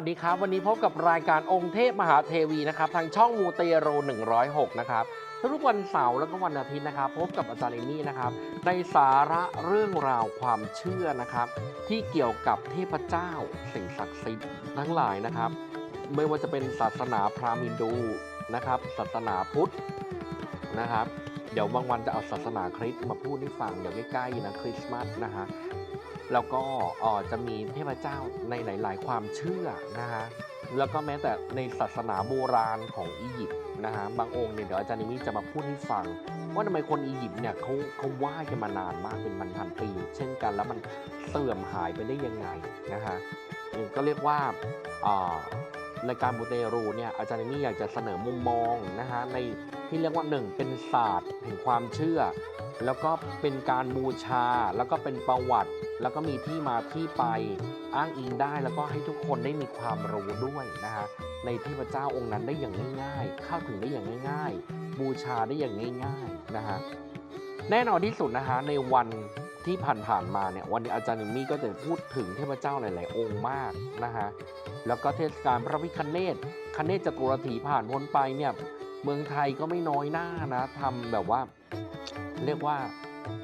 วัสดีครับ วันนี้พบกับรายการองค์เทพมหาเทวีนะครับ ทางช่องมูเตโร 106 นะครับทุกวันเสาร์แล้วก็วันอาทิตย์นะครับ พบกับอาจารย์เอมี่นะครับ ในสาระเรื่องราวความเชื่อนะครับ ที่เกี่ยวกับเทพเจ้า สิ่งศักดิ์สิทธิ์ทั้งหลายนะครับ ไม่ว่าจะเป็นศาสนาพราหมณ์ฮินดูนะครับ ศาสนาพุทธนะครับ เดี๋ยวบางวันจะเอาศาสนาคริสต์มาพูดให้ฟังเดี๋ยวใกล้ๆนะคริสต์มาสนะฮะ แล้วก็จะมีเทพเจ้าในหลาย ๆ ความเชื่อนะฮะแล้วก็แม้แต่ในศาสนาโบราณของอียิปต์นะฮะบางองค์เนี่ยเดี๋ยวอาจารย์นิมิจะมาพูดให้ฟัง ว่าทำไมคนอียิปต์เนี่ยเขาเขาไหว้กันมานานมากเป็นพันพันๆปี เช่นกันแล้วมันเสื่อมหายไปได้ยังไงนะฮะก็เรียกว่า รายการบูเตรูเนี่ยอาจารย์นิมิอยากจะเสนอมุมมองนะฮะในที่เรียกว่าหนึ่งเป็นศาสตร์แห่งความเชื่อ แล้วก็เป็นการบูชา แล้วก็เป็นประวัติ แล้วก็มีที่มาที่ไปอ้างอิงได้ แล้วก็ให้ทุกคนได้มีความรู้ด้วยนะฮะในเทพเจ้าองค์นั้นได้อย่างง่าย ๆ เข้าถึงได้อย่างง่าย ๆ บูชาได้อย่างง่าย ๆนะฮะแน่นอนที่สุดนะฮะในวัน ที่ผ่านๆมาเนี่ยวันนี้อาจารย์นิมมี่ก็จะพูดถึงเทพเจ้าหลาย ๆ องค์มากนะฮะแล้วก็เทศกาลพระพิคเนตคเนตจตุรถีผ่านพ้นไปเนี่ยเมืองไทยก็ไม่น้อยหน้านะทำแบบว่า เรียกว่า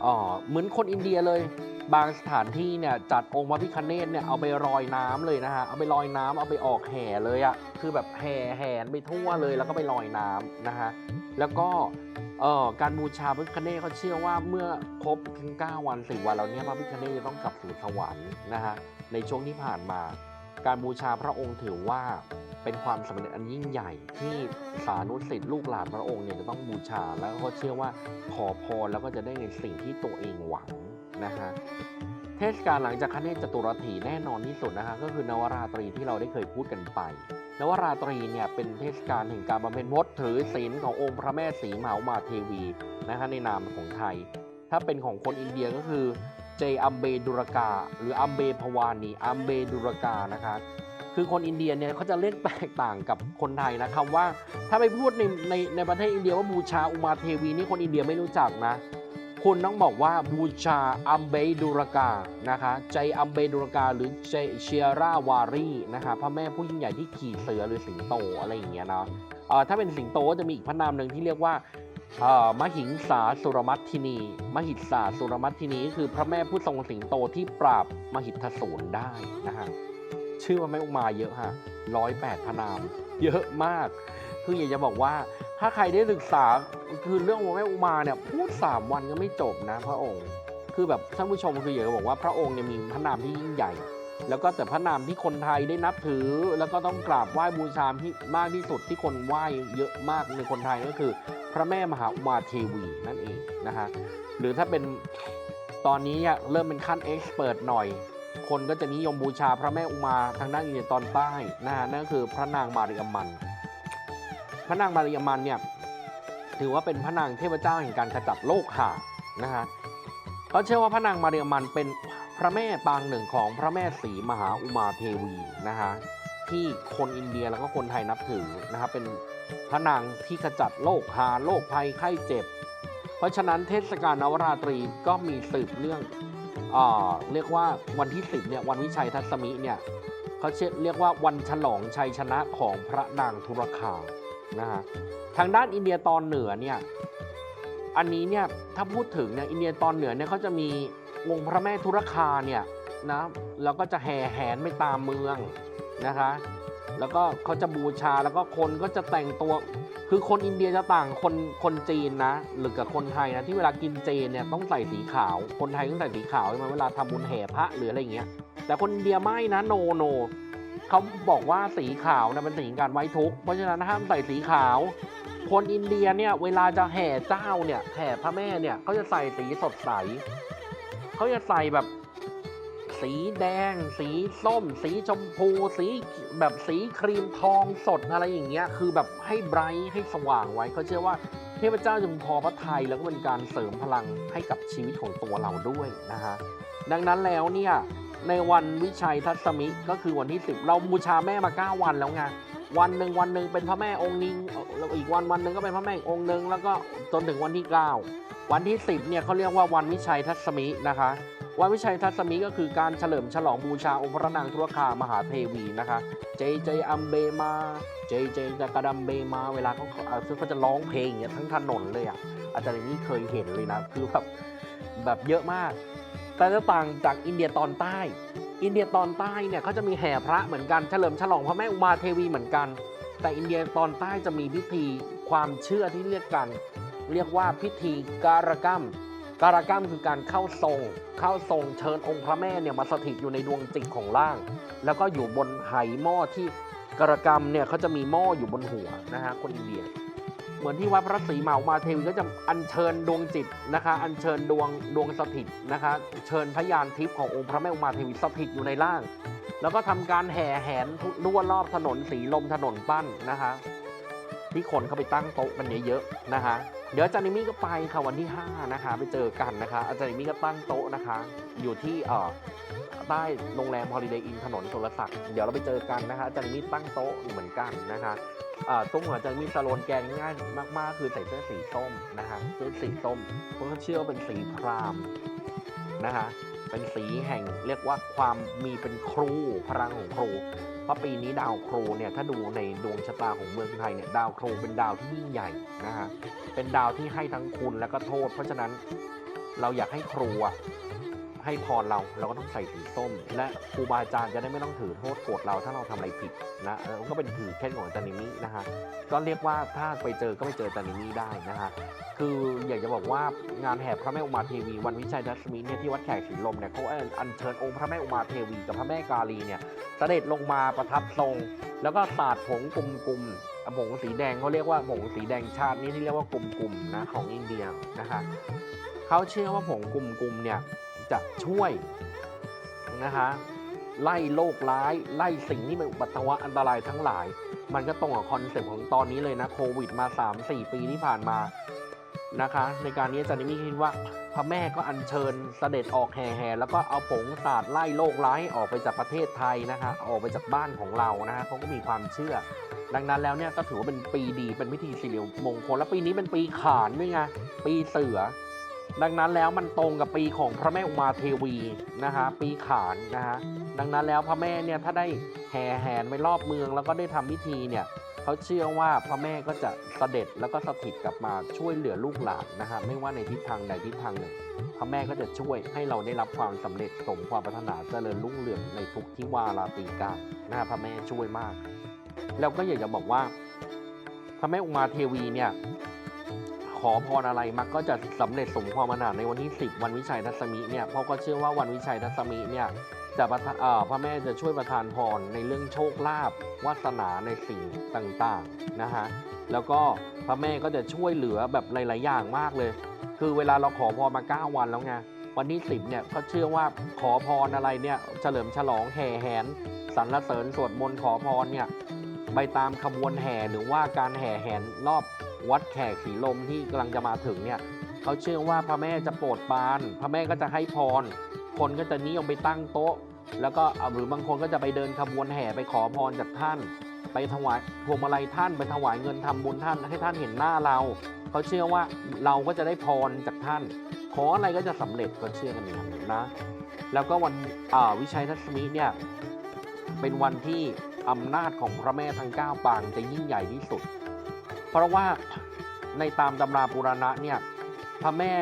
อ๋อเหมือนคนอินเดียเลย บางสถานที่เนี่ยจัดองค์พระพิคเนตเนี่ยเอาไปลอยน้ำเลยนะฮะเอาไปลอยน้ำเอาไปออกแห่เลยอะคือแบบแห่แหนไปทั่วเลยแล้วก็ไปลอยน้ำนะฮะแล้วก็ เอ่อการบูชาพระพิคเนตเขาเชื่อว่าเมื่อครบถึง9วัน10วันแล้วเนี่ยพระพิคเนตจะต้องกลับสู่สวรรค์นะฮะในช่วงที่ผ่านมา การบูชาพระองค์ถือว่าเป็นความสำเร็จอันยิ่งใหญ่ที่สานุสิทธิ์ลูกหลานพระองค์เนี่ยจะต้องบูชาแล้วก็เชื่อว่าขอพรแล้วก็จะได้ในสิ่งที่ตัวเองหวังนะฮะเทศกาลหลังจากคเนศจตุรถีแน่นอนที่สุดนะฮะก็คือนวราตรีที่เราได้เคยพูดกันไป นวราตรีเนี่ยเป็นเทศกาลแห่งการบำเพ็ญพจน์ถือศีลขององค์พระแม่ศรีมหาอุมาเทวีนะฮะในนามของไทย ถ้าเป็นของคนอินเดียก็คือเจอัมเบดุรกา หรืออัมเบพวานีอัมเบดุรกานะคะคือคนอินเดียเนี่ยเขาจะเรียกแตกต่างกับคนไทยนะคำว่า ถ้าไปพูดในในในประเทศอินเดียว่าบูชาอุมาเทวีนี่คนอินเดียไม่รู้จักนะ คุณต้องบอกว่าบูชาอัมเบดุรกานะคะ ใจอัมเบดุรกาหรือเจเชียราวารีนะคะพระแม่ผู้ยิ่งใหญ่ที่ขี่เสือหรือสิงโตอะไรอย่างเงี้ยเนาะถ้าเป็นสิงโตก็จะมีอีกพระนามหนึ่งที่เรียกว่ามหิงสาสุรมัตทินี มหิสาสุรมัตทินีก็คือพระแม่ผู้ทรงสิงโตที่ปราบมหิทธสูรได้นะฮะชื่อว่าแม่อุมาเยอะฮะร้อยแปดพระนาม เยอะมาก คืออยากจะบอกว่าถ้าใครได้ศึกษาคือเรื่ององแม่อุมาเนี่ยพูดสามวันก็ไม่จบนะพระองค์ คือแบบท่านผู้ชมคืออยากจะบอกว่าพระองค์เนี่ยมีพระนามที่ยิ่งใหญ่ แล้วก็แต่พระนามที่คนไทยได้นับถือ แล้วก็ต้องกราบไหว้บูชาที่มากที่สุดที่คนไหว้เยอะมากในคนไทยก็คือ พระแม่มหาอุมาเทวีนั่นเองนะฮะหรือถ้าเป็นตอนนี้เนี่ยเริ่มเป็นขั้นเอ็กซ์เปิดหน่อย คนก็จะนิยมบูชาพระแม่อุมาทางด้านอินเดียตอนใต้นะฮะนั่นก็คือพระนางมาริยมมัน พระนางมาริยมมันเนี่ยถือว่าเป็นพระนางเทพเจ้าแห่งการขจัดโลกหานะฮะเขาเชื่อว่าพระนางมาริยมมันเป็นพระแม่ปางหนึ่งของพระแม่ศรีมหาอุมาเทวีนะฮะที่คนอินเดียแล้วก็คนไทยนับถือนะครับเป็นพระนางที่ขจัดโรคหาโรคภัยไข้เจ็บ เพราะฉะนั้นเทศกาลนวราตรีก็มีสืบเรื่องอ่าเรียกว่าวันที่10เนี่ยวันวิชัยทัศมิเนี่ยเขาเชเรียกว่าวันฉลองชัยชนะของพระนางธุรคา นะฮะทางด้านอินเดียตอนเหนือเนี่ยอันนี้เนี่ยถ้าพูดถึงเนี่ยอินเดียตอนเหนือเนี่ยเขาจะมีองค์พระแม่ธุรคาเนี่ยนะแล้วก็จะแห่แหนไปตามเมืองนะคะ แล้วก็เขาจะบูชาแล้วก็คนก็จะแต่งตัวคือคนอินเดียจะต่างคนคนจีนนะหรือกับคนไทยนะที่เวลากินเจเนี่ยต้องใส่สีขาว คนไทยต้องใส่สีขาวใช่ไหมเวลาทำบุญแห่พระหรืออะไรอย่างเงี้ยแต่คนอินเดียไม่นะโนโน เขาบอกว่าสีขาวนะเป็นสีการไว้ทุกข์เพราะฉะนั้นห้ามใส่สีขาว คนอินเดียเนี่ยเวลาจะแห่เจ้าเนี่ยแห่พระแม่เนี่ยเขาจะใส่สีสดใสเขาจะใส่แบบสีแดง สีส้ม สีชมพู สีแบบสีครีมทองสดอะไรอย่างเงี้ยคือแบบให้ไบรท์ให้สว่างไว้เขาเชื่อว่าเทพเจ้าจะพอพระทัยแล้วก็เป็นการเสริมพลังให้กับชีวิตของตัวเราด้วยนะฮะดังนั้นแล้วเนี่ย ในวันวิชัยทัศมิก็คือวันที่ 10 เราบูชาแม่มา 9 วันแล้วไงวันหนึ่งวันหนึ่งเป็นพระแม่องค์นึงแล้วอีกวันวันหนึ่งก็เป็นพระแม่องค์นึงแล้วก็จนถึงวันที่ 9 วันที่ 10เนี่ยเขาเรียกว่าวันวิชัยทัศมินะคะวันวิชัยทัศมิก็คือการเฉลิมฉลองบูชาองค์พระนางธุรคามหาเทวีนะคะเจเจอัมเบมาเจเจจะกระดัมเบมาเวลาเขาเขาเขาจะร้องเพลงอย่างเงี้ยทั้งถนนเลยอะอาจารย์นี่เคยเห็นเลยนะคือแบบแบบเยอะมาก แต่จะต่างจากอินเดียตอนใต้ อินเดียตอนใต้เนี่ยเขาจะมีแห่พระเหมือนกันเฉลิมฉลองพระแม่อุมาเทวีเหมือนกัน แต่อินเดียตอนใต้จะมีพิธีความเชื่อที่เรียกกัน เรียกว่าพิธีการกรรมการกรรมคือการเข้าทรง เข้าทรงเชิญองค์พระแม่เนี่ยมาสถิตอยู่ในดวงจิตของร่าง แล้วก็อยู่บนไหหม้อที่การกรรมเนี่ยเขาจะมีหม้ออยู่บนหัวนะฮะคนอินเดีย เหมือนที่วัดพระศรีเมามาเทวีก็จะอัญเชิญดวงจิตนะคะ อัญเชิญดวงดวงสถิตนะคะ เชิญพยานทิพย์ขององค์พระแม่อุมาเทวีสถิตอยู่ในร่าง แล้วก็ทำการแห่แหนทั่วรอบถนนสีลมถนนปั้นนะคะ ที่คนเขาไปตั้งโต๊ะกันเยอะๆนะคะ เดี๋ยวอาจารย์นิมี่ก็ไปค่ะวันที่ 5 นะคะ ไปเจอกันนะคะ อาจารย์นิมี่ก็ตั้งโต๊ะนะคะ อยู่ที่เอ่อใต้โรงแรม Holiday Inn ถนนสุรศักดิ์เดี๋ยวเราไปเจอกันนะคะอาจารย์นิมี่ตั้งโต๊ะเหมือนกันนะคะ ตุ้มของอาจารย์นิมี่สโลนแกนง่ายมาก ๆ คือใส่เสื้อสีส้มนะคะเสื้อสีส้มเพราะเขาเชื่อว่าเป็นสีพรามนะคะเป็นสีแห่งเรียกว่าความมีเป็นครูพลังของครู เพราะปีนี้ดาวครูเนี่ยถ้าดูในดวงชะตาของเมืองไทยเนี่ยดาวครูเป็นดาวที่ยิ่งใหญ่นะฮะเป็นดาวที่ให้ทั้งคุณและก็โทษ เพราะฉะนั้นเราอยากให้ครูอะ ให้พรเราเราก็ต้องใส่สีส้ม และครูบาอาจารย์จะได้ไม่ต้องถือโทษโกรธเราถ้าเราทำอะไรผิดนะก็เป็นถือเคล็ดของจานิมินะฮะก็เรียกว่าถ้าไปเจอก็ไปเจอจานิมิได้นะฮะคืออยากจะบอกว่างานแห่พระแม่อุมาเทวีวันวิชัยทัศมิเนี่ยที่วัดแขกศรีลมเนี่ยเขาอัญเชิญองค์พระแม่อุมาเทวีกับพระแม่กาลีเนี่ยเสด็จลงมาประทับทรง แล้วก็สาดผงกลุ่มๆอะผงสีแดงเขาเรียกว่าผงสีแดงชาตินี่ที่เรียกว่ากลุ่มๆนะของอินเดียนะคะเขาเชื่อว่าผงกลุ่มๆเนี่ย จะช่วยนะคะไล่โรคร้าย ไล่สิ่งที่เป็นอุปัตตวะอันตรายทั้งหลาย มันก็ตรงกับคอนเซ็ปต์ของตอนนี้เลยนะโควิดมา 3-4 ปีที่ผ่านมานะคะ ในการนี้อาจารย์นิมิคิดว่าพระแม่ก็อัญเชิญเสด็จออกแห่แห่แล้วก็เอาผงสาดไล่โรคร้ายออกไปจากประเทศไทยนะคะออกไปจากบ้านของเรานะฮะเขาก็มีความเชื่อ ดังนั้นแล้วเนี่ยก็ถือว่าเป็นปีดีเป็นพิธีสิริมงคลและปีนี้เป็นปีขานด้วยไงปีเสือ ดังนั้นแล้วมันตรงกับปีของพระแม่อุมาเทวีนะคะปีขานนะฮะดังนั้นแล้วพระแม่เนี่ยถ้าได้แห่แหนไปรอบเมือง แล้วก็ได้ทำพิธีเนี่ยเขาเชื่อว่าพระแม่ก็จะเสด็จแล้วก็สถิตกลับมาช่วยเหลือลูกหลานนะฮะไม่ว่าในทิศทางใดทิศทางหนึ่งพระแม่ก็จะช่วยให้เราได้รับความสำเร็จสมความปรารถนาเจริญรุ่งเรืองในทุกที่วาราตีการนะฮะพระแม่ช่วยมาก แล้วก็อยากจะบอกว่า พระแม่อุมาเทวีเนี่ย อพรอะไรมักก็จะสำเร็จสมความปรารถนาในวันที่ 10 วันวิชัยทัศมิเนี่ยเพราะก็เชื่อว่าวันวิชัยทัศมิเนี่ยจะประพระแม่จะช่วยประทานพรในเรื่องโชคลาภวาสนาในสิ่งต่างๆนะฮะแล้วก็พระแม่ก็จะช่วยเหลือแบบหลาย ๆ อย่างมากเลย คือเวลาเราขอพรมา 9 วันแล้วไงวันที่ 10เนี่ยก็เชื่อว่าขอพรอะไรเนี่ยเฉลิมฉลองแห่แหนสรรเสริญสวดมนต์ขอพรเนี่ยไปตามขบวนแห่หรือว่าการแห่แหนรอบ วัดแขกสีลมที่กำลังจะมาถึงเนี่ยเขาเชื่อว่าพระแม่จะโปรดปราน พระแม่ก็จะให้พร คนก็จะนิยมไปตั้งโต๊ะ แล้วก็หรือบางคนก็จะไปเดินขบวนแห่ไปขอพรจากท่าน ไปถวายพวงมาลัยท่านไปถวายเงินทำบุญท่านให้ท่านเห็นหน้าเราเขาเชื่อว่าเราก็จะได้พรจากท่าน ขออะไรก็จะสำเร็จก็เชื่อกันอย่างนั้นะ แล้วก็วันวิชัยทัศมิเนี่ยเป็นวันที่อำนาจของพระแม่ทั้ง9ปางจะยิ่งใหญ่ที่สุด เพราะว่าในตามตำราปุราณะเนี่ยพระแม่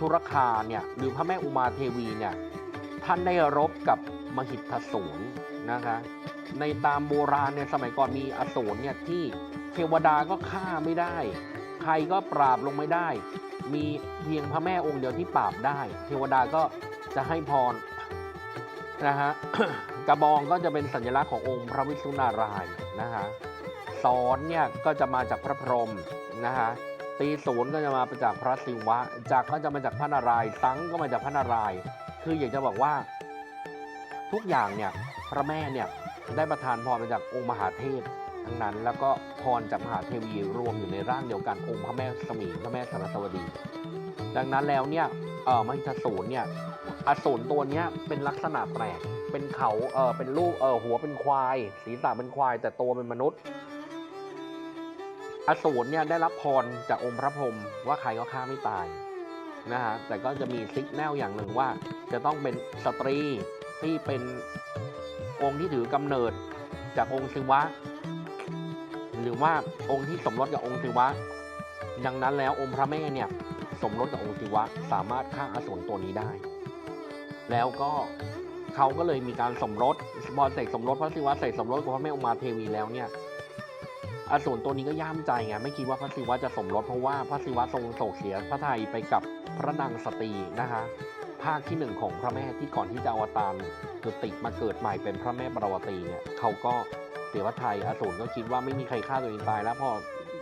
ธุรคาเนี่ยหรือพระแม่อุมาเทวีเนี่ยท่านได้รบกับมหิทธสูรนะคะในตามโบราณเนี่ยสมัยก่อนมีอสูรเนี่ยที่เทวดาก็ฆ่าไม่ได้ ใครก็ปราบลงไม่ได้ มีเพียงพระแม่องค์เดียวที่ปราบได้ เทวดาก็จะให้พรนะฮะกระบองก็จะเป็นสัญลักษณ์ขององค์พระวิษณุนารายณ์นะฮะ ซ้อนเนี่ยก็จะมาจากพระพรหมนะฮะตีศูนย์ก็จะมาจากพระศิวะ จากก็จะมาจากพระนารายณ์สังก็มาจากพระนารายณ์คืออยากจะบอกว่า ทุกอย่างเนี่ยพระแม่เนี่ยได้ประทานพรมาจากองค์มหาเทพทั้งนั้นแล้วก็พรจากมหาเทวีรวมอยู่ในร่างเดียวกันองค์พระแม่สมีพระแม่สรสวดี ดังนั้นแล้วเนี่ยเออมหิทสูรเนี่ยอสูรตัวเนี้ยเป็นลักษณะแปลกเป็นเขาเออเป็นลูกเออหัวเป็นควาย ศีรษะเป็นควาย แต่ตัวเป็นมนุษย์ อสูรเนี่ยได้รับพรจากองค์พระพรหมว่าใครก็ฆ่าไม่ตายนะฮะแต่ก็จะมีซิกแนลอย่างหนึ่งว่า จะต้องเป็นสตรีที่เป็นองค์ที่ถือกำเนิดจากองค์ศิวะ หรือว่าองค์ที่สมรสกับองค์ศิวะ ดังนั้นแล้วองค์พระแม่เนี่ยสมรสกับองค์ศิวะสามารถฆ่าอสูรตัวนี้ได้ แล้วก็เขาก็เลยมีการสมรสพอเสกสมรสพระศิวะเสกสมรสกับพระแม่อุมาเทวีแล้วเนี่ย อสูรตัวนี้ก็ย่ามใจไงไม่คิดว่าพระศิวะจะสมรสเพราะว่าพระศิวะทรงโศกเสียพระไทยไปกับพระนางสตรีนะคะภาคที่หนึ่งของพระแม่ที่ก่อนที่จะอวตารจุติมาเกิดใหม่เป็นพระแม่ปรวตีเนี่ยเขาก็เสียพระไทยอสูรก็คิดว่าไม่มีใครฆ่าตัวเองตายแล้วพอ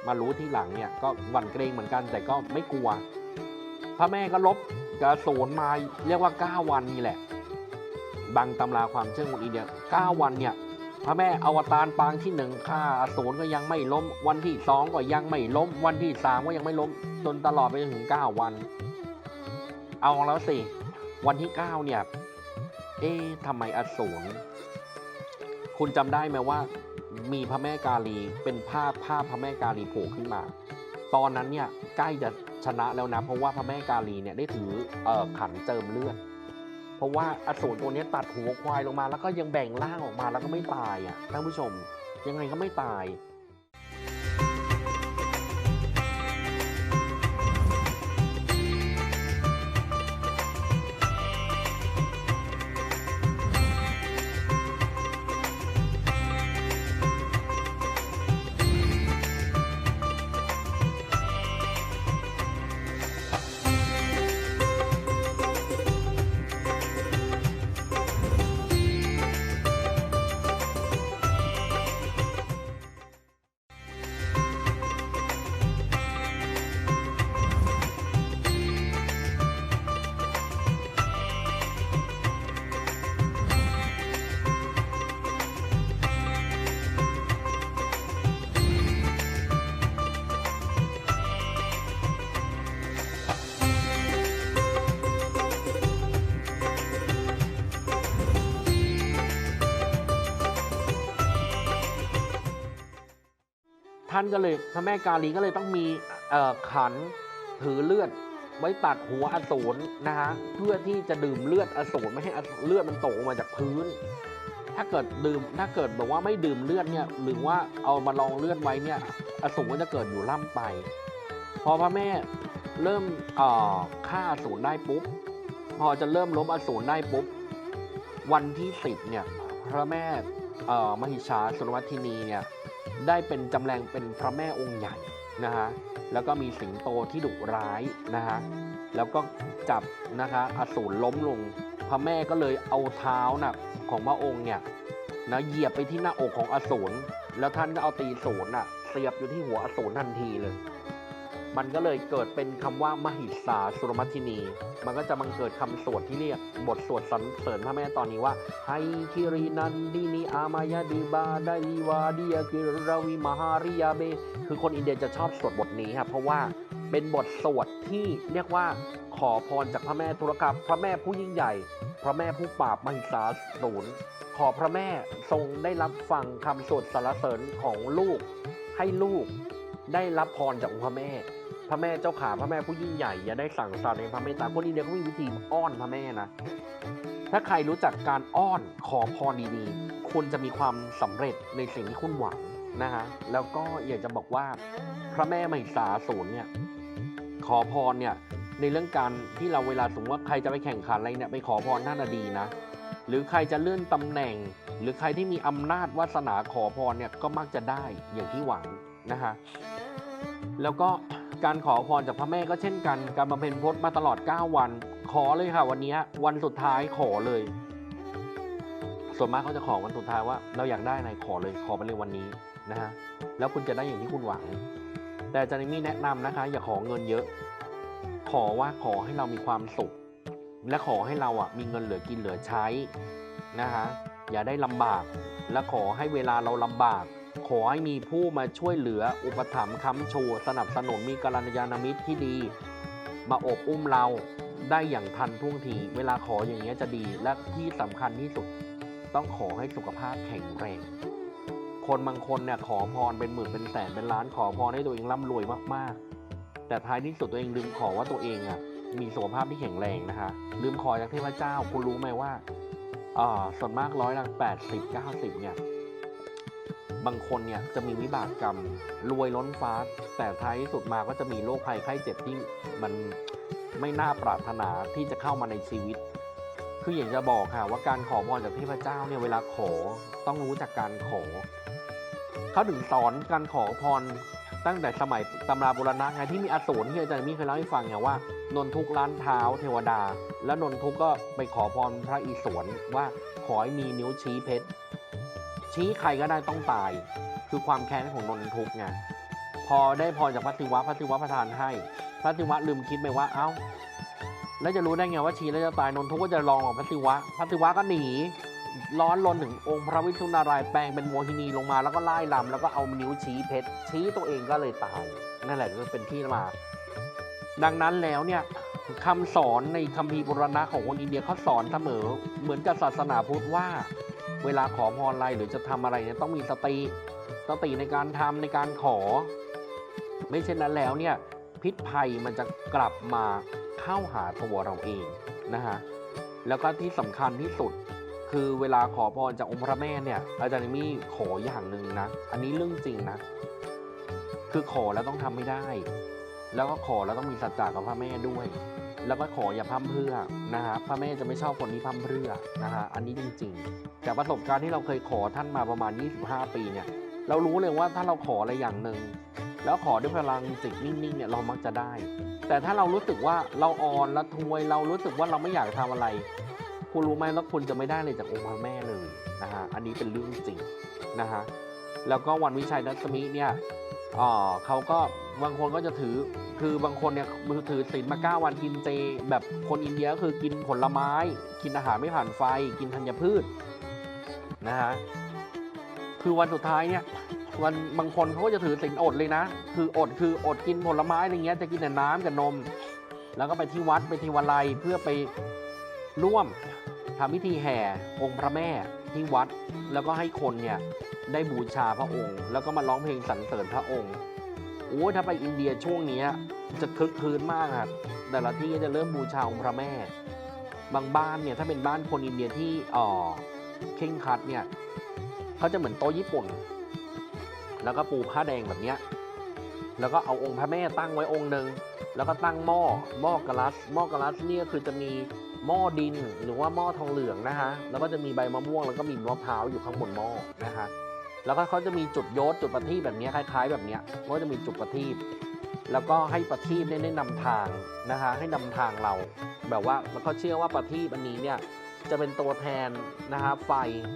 มารู้ที่หลังเนี่ยก็หวั่นเกรงเหมือนกันแต่ก็ไม่กลัว พระแม่ก็ลบกระสูนมาเรียกว่า 9 วันนี่แหละ บางตำราความเชื่อของอินเดีย9วันเนี่ย ระแม่อวตารปางที่หนึ่งฆ่าอสูรก็ยังไม่ล้ม วันที่สองก็ยังไม่ล้ม วันที่สามก็ยังไม่ล้ม จนตลอดไปจนถึง9วัน เอาแล้วสิ วันที่9เนี่ย เอ๊ะทำไมอสูรคุณจำได้ไหมว่า มีพระแม่กาลีเป็นภาพภาพพระแม่กาลีโผล่ขึ้นมา ตอนนั้นเนี่ยใกล้จะชนะแล้วนะ เพราะว่าพระแม่กาลีเนี่ยได้ถือเออขันเจิมเลือด เพราะว่าอสูรตัวนี้ตัดหัวควายลงมา แล้วก็ยังแบ่งร่างออกมาแล้วก็ไม่ตายอะท่านผู้ชม ยังไงก็ไม่ตาย ท่านก็เลยพระแม่กาลีก็เลยต้องมีขันถือเลือดไว้ตัดหัวอสูรนะฮะเพื่อที่จะดื่มเลือดอสูรไม่ให้เลือดมันตกออกมาจากพื้น ถ้าเกิดดื่มถ้าเกิดแบบว่าไม่ดื่มเลือดเนี่ยหรือว่าเอามาลองเลือดไว้เนี่ยอสูรก็จะเกิดอยู่ล่ำไป พอพระแม่เริ่มฆ่าอสูรได้ปุ๊บพอจะเริ่มล้มอสูรได้ปุ๊บวันที่สิบเนี่ยพระแม่มหิชาสุรวัตินีเนี่ย ได้เป็นจำแรงเป็นพระแม่องค์ใหญ่นะฮะแล้วก็มีสิงโตที่ดุร้ายนะฮะแล้วก็จับนะคะอสูรล้มลง พระแม่ก็เลยเอาเท้านะของพระองค์เนี่ยนะเหยียบไปที่หน้าอกของอสูรแล้วท่านก็เอาตีสูรน่ะเสียบอยู่ที่หัวอสูรทันทีเลย มันก็เลยเกิดเป็นคำว่ามหิสาสุรมัทินี มันก็จะบังเกิดคำสวดที่เรียกบทสวดสรรเสริญพระแม่ตอนนี้ว่าไฮคิรินันดินีอามายาดีบาไดวาดียกิรวิมหาริยาเบ คือคนอินเดียจะชอบสวดบทนี้ครับเพราะว่าเป็นบทสวดที่เรียกว่าขอพรจากพระแม่ธุรกรรมพระแม่ผู้ยิ่งใหญ่ พระแม่ผู้ปราบมหิสาสูรขอพระแม่ทรงได้รับฟังคำสวดสรรเสริญของลูกให้ลูกได้รับพรจากองค์พระแม่ พระแม่เจ้าขาพระแม่ผู้ยิ่งใหญ่อย่าได้สั่งสอนในพระเมตตาคนอินเดียเขามีวิธีอ้อนพระแม่นะถ้าใครรู้จักการอ้อนขอพรดีๆคุณจะมีความสำเร็จในสิ่งที่คุณหวังนะฮะแล้วก็อยากจะบอกว่าพระแม่มหิสาสูรเนี่ยขอพรเนี่ยในเรื่องการที่เราเวลาสมมติว่าใครจะไปแข่งขันอะไรเนี่ยไปขอพรน่าจะดีนะ หรือใครจะเลื่อนตำแหน่ง หรือใครที่มีอำนาจวาสนาขอพรเนี่ยก็มักจะได้อย่างที่หวังนะฮะแล้วก็ การขอพรจากพระแม่ก็เช่นกัน การบำเพ็ญพจน์มาตลอด 9 วัน ขอเลยค่ะ วันนี้วันสุดท้ายขอเลย ส่วนมากเขาจะขอวันสุดท้ายว่า เราอยากได้อะไรขอเลยขอไปเลยวันนี้นะฮะแล้วคุณจะได้อย่างที่คุณหวัง แต่อาจารย์มี่แนะนำนะคะ อย่าขอเงินเยอะ ขอว่าขอให้เรามีความสุข และขอให้เราอะมีเงินเหลือกินเหลือใช้นะคะอย่าได้ลำบาก และขอให้เวลาเราลำบาก ขอให้มีผู้มาช่วยเหลืออุปถัมภ์ค้ำชูสนับสนุนมีกัลยาณมิตรที่ดี มาอบอุ้มเราได้อย่างทันท่วงที เวลาขออย่างเงี้ยจะดีและที่สำคัญที่สุด ต้องขอให้สุขภาพแข็งแรง คนบางคนเนี่ยขอพรเป็นหมื่นเป็นแสนเป็นล้านขอพรให้ตัวเองร่ำรวยมากๆ แต่ท้ายที่สุดตัวเองลืมขอว่าตัวเองอะมีสุขภาพที่แข็งแรงนะคะลืมขอจากเทพเจ้าคุณรู้ไหมว่าอ่าส่วนมากร้อยละแปดสิบเก้าสิบเนี่ย บางคนเนี่ยจะมีวิบากกรรมรวยล้นฟ้า แต่ท้ายสุดมาก็จะมีโรคภัยไข้เจ็บที่มันไม่น่าปรารถนาที่จะเข้ามาในชีวิต คืออย่างจะบอกค่ะว่าการขอพรจากเทพเจ้าเนี่ยเวลาขอต้องรู้จากการขอ เขาถึงสอนการขอพรตั้งแต่สมัยตำราโบราณไงที่มีอสูรที่อาจารย์มีเคยเล่าให้ฟังไงว่านนทุกล้านเท้าเทวดา แล้วนนทุกก็ไปขอพรพระอิศวรว่าขอให้มีนิ้วชี้เพชร ชี้ใครก็ได้ต้องตาย คือความแค้นของนนทุกไงพอได้พรจากพระศิวะพระศิวะประทานให้ พระศิวะลืมคิดไปว่าเอ้า แล้วจะรู้ได้ไงว่าชี้แล้วจะตายนนทุกก็จะลองของพระศิวะพระศิวะก็หนีร้อนรนถึงองค์พระวิษุนารายแปลงเป็นโมหินีลงมาแล้วก็ไล่ลำแล้วก็เอานิ้วชี้เพชรชี้ตัวเองก็เลยตายนั่นแหละก็เป็นที่มา ดังนั้นแล้วเนี่ยคำสอนในคัมภีร์โบราณของคนอินเดียเขาสอนเสมอ เหมือนกับศาสนาพุทธว่า เวลาขอพรอะไรหรือจะทำอะไรเนี่ยต้องมีสติสติในการทำในการขอ ไม่เช่นนั้นแล้วเนี่ยพิษภัยมันจะกลับมาเข้าหาตัวเราเองนะฮะแล้วก็ที่สำคัญที่สุด คือเวลาขอพรจากองค์พระแม่เนี่ยอาจารย์มี่ขออย่างหนึ่งนะอันนี้เรื่องจริงนะคือขอแล้วต้องทำไม่ได้ แล้วก็ขอแล้วต้องมีสัจจะกับพระแม่ด้วย แล้วก็ขออย่าพั่มเพื่อนะฮะพระแม่จะไม่ชอบคนที่พั่มเพื่อนะฮะอันนี้จริง ๆ จากประสบการณ์ที่เราเคยขอท่านมาประมาณ 25 ปีเนี่ยเรารู้เลยว่าถ้าเราขออะไรอย่างหนึ่งแล้วขอด้วยพลังจิตนิ่งๆเนี่ยเรามักจะได้ แต่ถ้าเรารู้สึกว่าเราอ่อนละทวยเรารู้สึกว่าเราไม่อยากทำอะไร คุณรู้ไหมแล้วคุณจะไม่ได้เลยจากองค์พระแม่เลยนะฮะอันนี้เป็นเรื่องจริงนะฮะแล้วก็วันวิชัยนัสมิเนี่ย อ่อเขาก็บางคนก็จะถือคือบางคนเนี่ยมือถือศีลมาเก้าวันกินเจ แบบคนอินเดียก็คือกินผลไม้ กินอาหารไม่ผ่านไฟ กินธัญพืชนะฮะคือวันสุดท้ายเนี่ยวันบางคนเขาก็จะถือศีลอดเลยนะ คืออดคืออดกินผลไม้อะไรเงี้ยจะกินแต่น้ำกับนม แล้วก็ไปที่วัดไปที่วันไลเพื่อไปร่วมทำพิธีแห่องค์พระแม่ ที่วัด แล้วก็ให้คนเนี่ยได้บูชาพระองค์ แล้วก็มาร้องเพลงสรรเสริญพระองค์โอ้ถ้าไปอินเดียช่วงนี้จะคึกคืนมากครับแต่ละที่จะเริ่มบูชาองค์พระแม่ บางบ้านเนี่ยถ้าเป็นบ้านคนอินเดียที่อ่อเข่งคัดเนี่ยเขาจะเหมือนโต๊ะญี่ปุ่น แล้วก็ปูผ้าแดงแบบเนี้ยแล้วก็เอาองค์พระแม่ตั้งไว้องค์หนึ่งแล้วก็ตั้งหม้อหม้อกะลัสหม้อกะลัสเนี่ยคือจะมี หม้อดินหรือว่าหม้อทองเหลืองนะฮะแล้วก็จะมีใบมะม่วงแล้วก็มีมะพร้าวอยู่ข้างบนหม้อนะฮะแล้วก็เขาจะมีจุดโยศจุดประทีปแบบนี้คล้าย ๆ แบบนี้ก็จะมีจุดประทีปแล้วก็ให้ประทีปเนี่ยได้นำทางนะคะให้นำทางเรา แบบว่าแล้วเขาเชื่อว่าประทีปอันนี้เนี่ยจะเป็นตัวแทนนะคะไฟ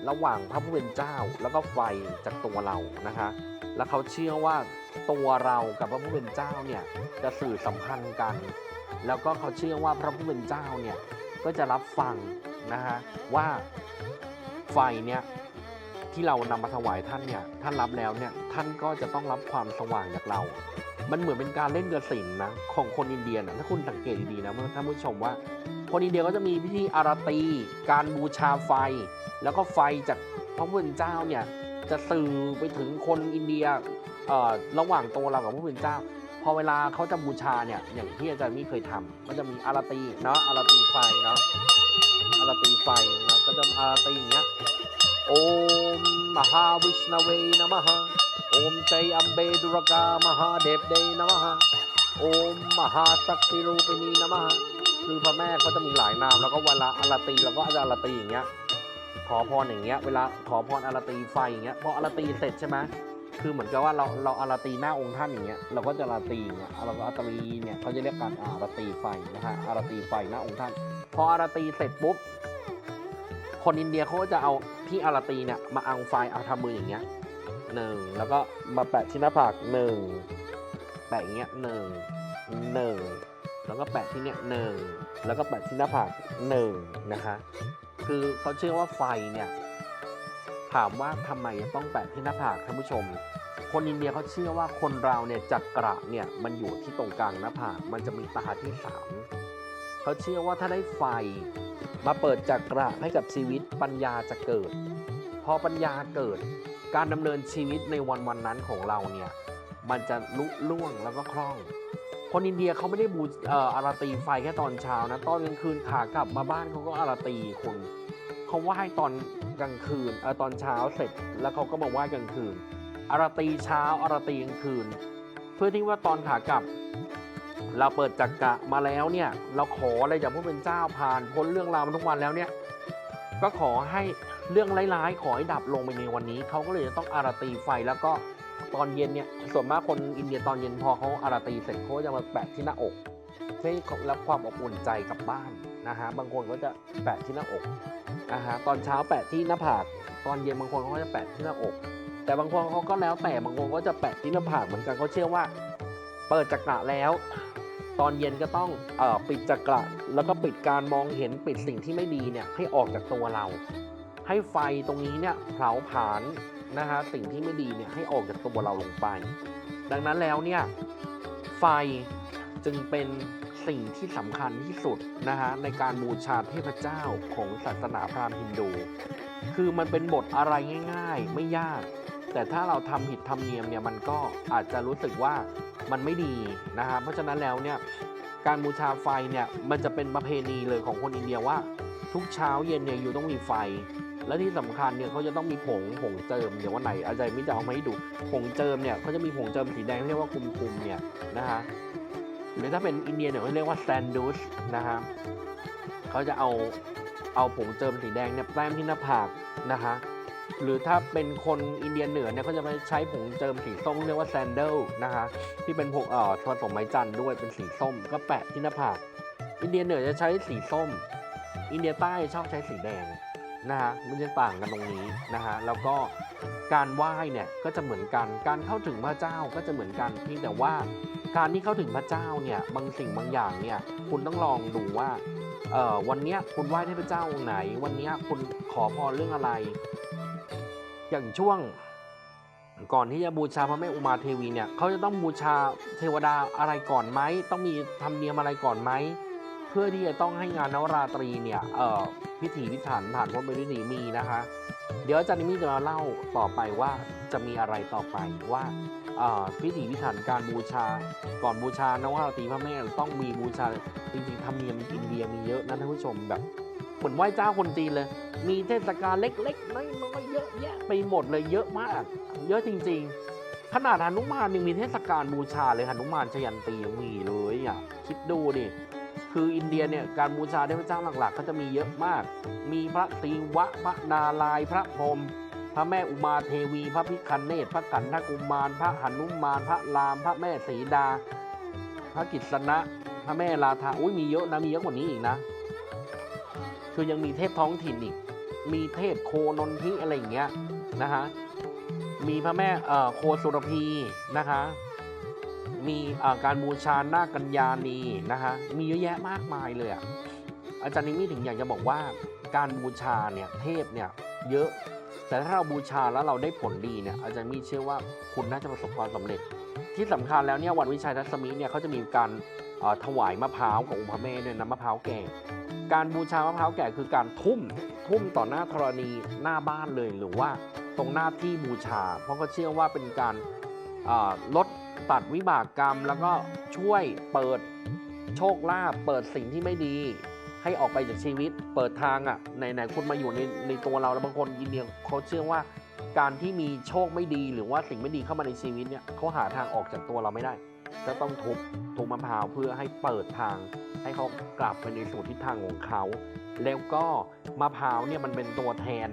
ระหว่างพระผู้เป็นเจ้า แล้วก็ไฟจากตัวเรานะคะแล้วเขาเชื่อว่าตัวเรากับพระผู้เป็นเจ้าเนี่ยจะสื่อสัมพันธ์กัน แล้วก็เขาเชื่อว่าพระผู้เป็นเจ้าเนี่ย ก็จะรับฟังนะฮะว่าไฟเนี่ยที่เรานำมาถวายท่านเนี่ยท่านรับแล้วเนี่ยท่านก็จะต้องรับความสว่างจากเรา มันเหมือนเป็นการเล่นกระสินนะของคนอินเดียนะถ้าคุณสังเกตดีๆนะเมื่อท่านผู้ชมว่า คนอินเดียก็จะมีพิธีอารตีการบูชาไฟ แล้วก็ไฟจากพระผู้เป็นเจ้าเนี่ยจะสื่อไปถึงคนอินเดียเอ่อระหว่างตัวเรากับพระผู้เป็นเจ้า พอเวลาเขาจะบูชาเนี่ยอย่างที่อาจารย์มี่เคยทำก็จะมีอารตีเนาะอารตีไฟเนาะอารตีไฟเนาะก็จะอารตีอย่างเงี้ยโอมมหาวิชนเวนะมหาโอมใจอัมเบดุรกามหาเดบเดนะมหาโอมมหาสักติรูปินีนะมหาคือพระแม่เขาจะมีหลายนามแล้วก็เวลาอารตีแล้วก็อาจารย์อารตีอย่างเงี้ยขอพรอย่างเงี้ยเวลาขอพรอารตีไฟอย่างเงี้ยพออารตีเสร็จใช่ไหม คือเหมือนกับว่าเราเราอาราตีหน้าองค์ท่านอย่างเงี้ยเราก็จะอาราตีอย่างเงี้ยเราก็อาราตีเนี่ยเขาจะเรียกการอาราตีไฟนะฮะอาราตีไฟหน้าองค์ท่าน พออาราตีเสร็จปุ๊บคนอินเดียเขาก็จะเอาที่อาราตีเนี่ยมาอังไฟเอาทำมืออย่างเงี้ยหนึ่งแล้วก็มาแปะที่หน้าผากหนึ่งแปะอย่างเงี้ยหนึ่งหนึ่งแล้วก็แปะที่เนี้ยหนึ่งแล้วก็แปะที่หน้าผากหนึ่งนะคะคือเขาเชื่อว่าไฟเนี่ย ถามว่าทำไมต้องแปะที่หน้าผากท่านผู้ชม คนอินเดียเขาเชื่อว่าคนเราเนี่ยจักระเนี่ยมันอยู่ที่ตรงกลางหน้าผากมันจะมีตาที่สามเขาเชื่อว่าถ้าได้ไฟมาเปิดจักระให้กับชีวิตปัญญาจะเกิด พอปัญญาเกิด การดำเนินชีวิตในวันวันนั้นของเราเนี่ยมันจะลุล่วงแล้วก็คล่อง คนอินเดียเขาไม่ได้บูอ่ออาราตีไฟแค่ตอนเช้านะตอนกลางคืนขากลับมาบ้านเขาก็อาราตีคุณ เขาไหว้ตอนกลางคืนเออตอนเช้าเสร็จ แล้วเขาก็มาไหว้กลางคืนอาราตีเช้าอาราตีกลางคืน เพื่อที่ว่าตอนขากลับ เราเปิดจักระมาแล้วเนี่ย เราขออะไรจากผู้เป็นเจ้าผ่านพ้นเรื่องราวมาทุกวันแล้วเนี่ย ก็ขอให้เรื่องร้ายๆ ขอให้ดับลงไปในวันนี้ เขาก็เลยจะต้องอาราตีไฟแล้วก็ตอนเย็นเนี่ยส่วนมากคนอินเดียตอนเย็นพอเขาอาราตีเสร็จเขาก็จะมาแปะที่หน้าอกให้รับความอบอุ่นใจกลับบ้าน นะฮะบางคนก็จะแปะที่หน้าอกนะฮะตอนเช้าแปะที่หน้าผากตอนเย็นบางคนเขาก็จะแปะที่หน้าอก แต่บางคนเขาก็แล้วแต่บางคนก็จะแปะที่หน้าผากเหมือนกันเขาเชื่อว่าเปิดจักระแล้ว ตอนเย็นก็ต้องอปิดจักระแล้วก็ปิดการมองเห็นปิดสิ่งที่ไม่ดีเนี่ยให้ออกจากตัวเรา ให้ไฟตรงนี้เนี่ยเผาผลาญนะฮะสิ่งที่ไม่ดีเนี่ยให้ออกจากตัวเราลงไป ดังนั้นแล้วเนี่ยไฟจึงเป็น สิ่งที่สำคัญที่สุดนะฮะในการบูชาเทพเจ้าของศาสนาพราหมณ์ฮินดู คือมันเป็นบทอะไรง่าย ๆ ไม่ยาก แต่ถ้าเราทำผิดธรรมเนียมเนี่ยมันก็อาจจะรู้สึกว่ามันไม่ดีนะฮะเพราะฉะนั้นแล้วเนี่ยการบูชาไฟเนี่ยมันจะเป็นประเพณีเลยของคนอินเดียว่า ทุกเช้าเย็นเนี่ยอยู่ต้องมีไฟ และที่สำคัญเนี่ยเขาจะต้องมีผงผงเจิมเดี๋ยววันไหนอาจารย์ม่จะเอามาให้ดูผงเจิมเนี่ยเขาจะมีผงเจิมสีแดงเรียกว่าคุมคุมเนี่ยนะฮะ หรือถ้าเป็นอินเดียเนี่ยเขาเรียกว่าแซนดูชนะฮะเขาจะเอาเอาผงเจิมสีแดงเนี่ยแต้มที่หน้าผากนะฮะหรือถ้าเป็นคนอินเดียเหนือเนี่ยเขาจะไปใช้ผงเจิมสีส้มเรียกว่าแซนเดลนะฮะที่เป็นผงเอ่อผสมไม้จันทร์ด้วยเป็นสีส้ม ก็แปะที่หน้าผากอินเดียเหนือจะใช้สีส้ม อินเดียใต้ชอบใช้สีแดงนะฮะมันจะต่างกันตรงนี้นะฮะแล้วก็การไหว้เนี่ยก็จะเหมือนกันการเข้าถึงพระเจ้าก็จะเหมือนกันเพียงแต่ว่า การที่เข้าถึงพระเจ้าเนี่ยบางสิ่งบางอย่างเนี่ยคุณต้องลองดูว่าเอ่อวันเนี้ยคุณไหว้เทพเจ้าองค์ไหน วันเนี้ยคุณขอพรเรื่องอะไร อย่างช่วงก่อนที่จะบูชาพระแม่อุมาเทวีเนี่ยเขาจะต้องบูชาเทวดาอะไรก่อนไหมต้องมีธรรมเนียมอะไรก่อนไหมเพื่อที่จะต้องให้งานนวราตรีเนี่ยเอ่อพิถีพิถันผ่านพ้นไปด้วยดีมีนะคะ เดี๋ยวอาจารย์นิมี่จะมาเล่าต่อไปว่าจะมีอะไรต่อไปว่า พิถีพิถันการบูชา ก่อนบูชานวราตรีพระแม่ต้องมีบูชาจริงๆธรรมเนียมอินเดียมีเยอะนะท่านผู้ชมแบบเหมือนไหว้เจ้าคนจีนเลย มีเทศกาลเล็กๆน้อยๆเยอะแยะไปหมดเลยเยอะมาก เยอะจริง ๆ ขนาดหนุมานยังมีเทศกาลบูชาเลยหนุมานชยันตียังมีเลยอะคิดดูดิคืออินเดียเนี่ยการบูชาเทพเจ้าหลักๆ ก็จะมีเยอะมาก มีพระศิวะพระนาลายพระพรหม พระแม่อุมาเทวี พระพิคันเนศพระกันทกุมาร พระหนุมาน พระราม พระแม่สีดา พระกิษณะ พระแม่ลาทาอุ้ยมีเยอะนะมีเยอะกว่านี้อีกนะ คือยังมีเทพท้องถิ่นอีก มีเทพโคนนทิอะไรอย่างเงี้ยนะฮะมีพระแม่เอ่อโคสุรพีนะคะ มีเอ่อการบูชานาคกัญญาณีนะคะมีเยอะแยะมากมายเลยอะอาจารย์นิมี่ถึงอยากจะบอกว่าการบูชาเนี่ยเทพเนี่ยเยอะ แต่ถ้าเราบูชาแล้วเราได้ผลดีเนี่ยอาจารย์มีเชื่อว่าคุณน่าจะประสบความสำเร็จ ที่สำคัญแล้วเนี่ยวันวิชัยทัศมีเนี่ยเขาจะมีการถวายมะพร้าวขององค์พระแม่เนี่ยนะมะพร้าวแก่ การบูชามะพร้าวแก่คือการทุ่มทุ่มต่อหน้าธรณีหน้าบ้านเลยหรือว่าตรงหน้าที่บูชา เพราะเขาเชื่อว่าเป็นการลดตัดวิบากกรรม แล้วก็ช่วยเปิดโชคลาภเปิดสิ่งที่ไม่ดี ให้ออกไปจากชีวิต เปิดทางอะไหนๆคุณมาอยู่ในในตัวเราแล้วบางคนอินเดียเขาเชื่อว่าการที่มีโชคไม่ดีหรือว่าสิ่งไม่ดีเข้ามาในชีวิตเนี่ยเขาหาทางออกจากตัวเราไม่ได้จะต้องทุบทุบมะพร้าวเพื่อให้เปิดทาง ให้เขากลับไปในสู่ทิศทางของเขา แล้วก็มะพร้าวเนี่ยมันเป็นตัวแทน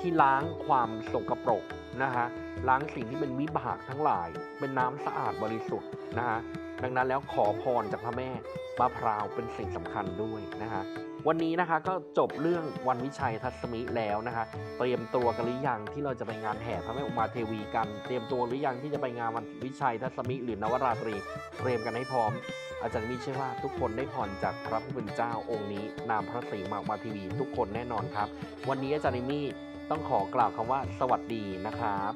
ที่ล้างความสกปรกนะฮะล้างสิ่งที่เป็นวิบากทั้งหลาย เป็นน้ำสะอาดบริสุทธิ์นะฮะ ดังนั้นแล้วขอพรจากพระแม่มะพร้าวเป็นสิ่งสำคัญด้วยนะคะวันนี้นะคะก็จบเรื่องวันวิชัยทัศมิแล้วนะคะเตรียมตัวกันหรือยังที่เราจะไปงานแห่พระแม่อุมาเทวีกัน เตรียมตัวหรือยังที่จะไปงานวันวิชัยทัศมิหรือนวราตรี เตรียมกันให้พร้อม อาจารย์มีเชื่อว่าทุกคนได้พรจากพระผู้เป็นเจ้าองค์นี้ นามพระศรีมาอุมาเทวีทุกคนแน่นอนครับ วันนี้อาจารย์มีต้องขอกล่าวคำว่าสวัสดีนะครับ